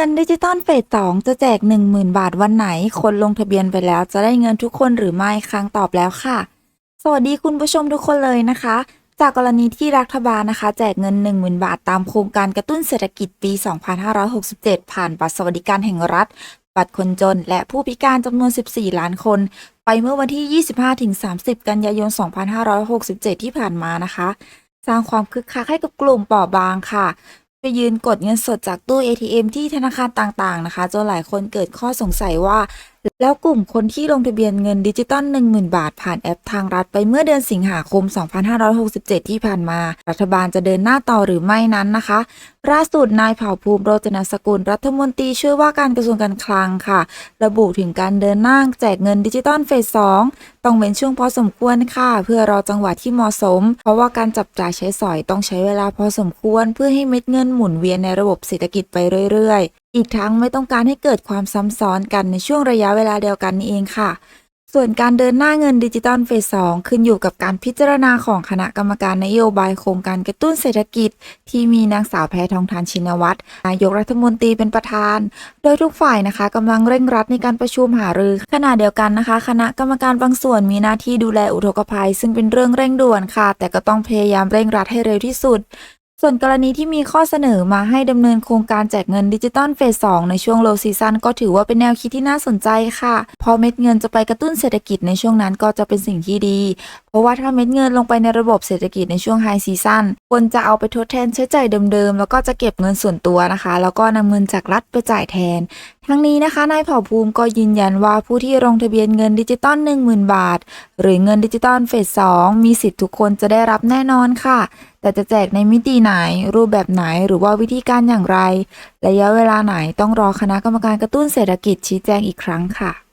เงินดิจิตอลเฟสสองจะแจก 10,000 บาทวันไหน คนลงทะเบียนไปแล้วจะได้เงินทุกคนหรือไม่ครั้งตอบแล้วค่ะ สวัสดีคุณผู้ชมทุกคนเลยนะคะ จากกรณีที่รัฐบาลนะคะ แจกเงิน 10,000 บาทตามโครงการกระตุ้นเศรษฐกิจปี 2567 ผ่านบัตรสวัสดิการแห่งรัฐ บัตรคนจน และผู้พิการจำนวน 14 ล้านคน ไปเมื่อวันที่ 25-30 กันยายน 2567 ที่ผ่านมานะคะ สร้างความคึกคักให้กับกลุ่มเปราะบางค่ะ ไปยืนกดเงินสดจากตู้ ATM ที่ธนาคารต่างๆ นะคะ จนหลายคนเกิดข้อสงสัยว่าแล้วกลุ่มคนที่ลงทะเบียนเงินดิจิตอล10,000 บาท ผ่านแอปทางรัฐไปเมื่อเดือนสิงหาคม 2567 ที่ผ่านมา รัฐบาลจะเดินหน้าต่อหรือไม่นั้นนะคะล่าสุดนายเผ่าภูมิโรจนสกุลรัฐมนตรีช่วยว่าการกระทรวงการคลังค่ะ ระบุถึงการเดินหน้าแจกเงินดิจิตอลเฟส2ต้องเว้นช่วงพอสมควรค่ะ เพื่อรอจังหวะที่เหมาะสม เพราะว่าการจับจ่ายใช้สอยต้องใช้เวลาพอสมควร เพื่อให้เม็ดเงินหมุนเวียนในระบบเศรษฐกิจไปเรื่อย อีกทั้งไม่ต้องการให้เกิดความซ้ำซ้อนกันในช่วงระยะเวลาเดียวกันนี่เองค่ะ ส่วนการเดินหน้าเงินดิจิตอลเฟส 2 ขึ้นอยู่กับการพิจารณาของคณะกรรมการนโยบายโครงการกระตุ้นเศรษฐกิจ ที่มีนางสาวแพทองทานชินวัตรนายกรัฐมนตรีเป็นประธาน โดยทุกฝ่ายนะคะกำลังเร่งรัดในการประชุมหารือ ขณะเดียวกันนะคะ คณะกรรมการบางส่วนมีหน้าที่ดูแลอุทกภัย ซึ่งเป็นเรื่องเร่งด่วนค่ะ แต่ก็ต้องพยายามเร่งรัดให้เร็วที่สุด ส่วนกรณีที่มีข้อเสนอมาให้ดำเนินโครงการแจกเงินดิจิตอลเฟส 2 ในช่วงโลซีซันก็ถือว่าเป็นแนวคิดที่น่าสนใจค่ะเพราะเม็ดเงินจะไปกระตุ้นเศรษฐกิจในช่วงนั้นก็จะเป็นสิ่งที่ดี เพราะว่าถ้าเม็ดเงินลงไปในระบบเศรษฐกิจในช่วงไฮซีซันควรจะเอาไปทดแทนใช้จ่ายเดิมๆ แล้วก็จะเก็บเงินส่วนตัวนะคะ แล้วก็นำเงินจากรัฐไปจ่ายแทน ทั้งนี้นะคะนายเผ่าภูมิก็ยืนยันว่าผู้ที่ลงทะเบียนเงินดิจิตอล10,000 บาท หรือเงินดิจิตอลเฟส 2 มีสิทธิ์ทุกคนจะได้รับแน่นอนค่ะ แต่จะแจกในมิติไหน รูปแบบไหนหรือว่าวิธีการอย่างไร ระยะเวลาไหนต้องรอคณะกรรมการกระตุ้นเศรษฐกิจชี้แจงอีกครั้งค่ะ